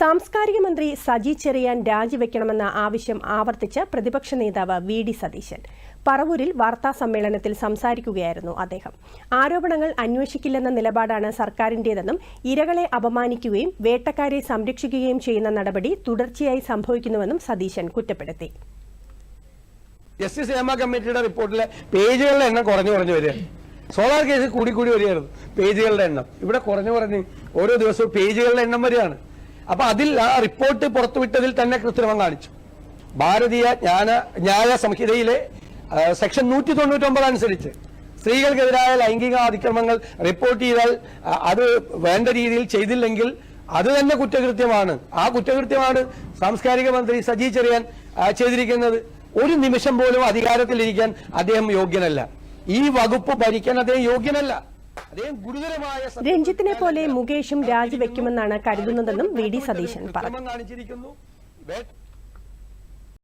സാംസ്കാരിക മന്ത്രി സജി ചെറിയാൻ രാജിവെക്കണമെന്ന ആവശ്യം ആവർത്തിച്ച് പ്രതിപക്ഷ നേതാവ് വി ഡി സതീശൻ. പറവൂരിൽ വാർത്താ സമ്മേളനത്തിൽ സംസാരിക്കുകയായിരുന്നു അദ്ദേഹം. ആരോപണങ്ങൾ അന്വേഷിക്കില്ലെന്ന നിലപാടാണ് സർക്കാരിന്റേതെന്നും ഇരകളെ അപമാനിക്കുകയും വേട്ടക്കാരെ സംരക്ഷിക്കുകയും ചെയ്യുന്ന നടപടി തുടർച്ചയായി സംഭവിക്കുന്നുവെന്നും സതീശൻ കുറ്റപ്പെടുത്തി. ജസ്റ്റിസ് ഹേമ കമ്മിറ്റിയുടെ റിപ്പോർട്ടിലെ പേജുകളുടെ എണ്ണം കുറഞ്ഞു കുറഞ്ഞു വരികയാണ്. സോളാർ കേസ് കൂടി കൂടി വരികയായിരുന്നു. പേജുകളുടെ എണ്ണം. ഇവിടെ കുറഞ്ഞു കുറഞ്ഞ് ഓരോ ദിവസവും പേജുകളുടെ എണ്ണം വരികയാണ്. അപ്പൊ അതിൽ ആ റിപ്പോർട്ട് പുറത്തുവിട്ടതിൽ തന്നെ കൃത്രിമം കാണിച്ചു. ഭാരതീയ ജ്ഞാന ന്യായ സംഹിതയിലെ സെക്ഷൻ നൂറ്റി തൊണ്ണൂറ്റൊമ്പത് അനുസരിച്ച് സ്ത്രീകൾക്കെതിരായ ലൈംഗിക അതിക്രമങ്ങൾ റിപ്പോർട്ട് ചെയ്താൽ അത് വേണ്ട രീതിയിൽ ചെയ്തില്ലെങ്കിൽ അത് തന്നെ കുറ്റകൃത്യമാണ്. ആ കുറ്റകൃത്യമാണ് സാംസ്കാരിക മന്ത്രി സജി ചെറിയാൻ ചെയ്തിരിക്കുന്നത്. ഒരു നിമിഷം പോലും അധികാരത്തിലിരിക്കാൻ അദ്ദേഹം യോഗ്യനല്ല. ഈ വകുപ്പ് ഭരിക്കാൻ അദ്ദേഹം യോഗ്യനല്ല. രഞ്ജിത്തിനെ പോലെ മുകേഷും രാജിവെക്കുമെന്നാണ് കരുതുന്നതെന്നും വി ഡി സതീശൻ പറഞ്ഞു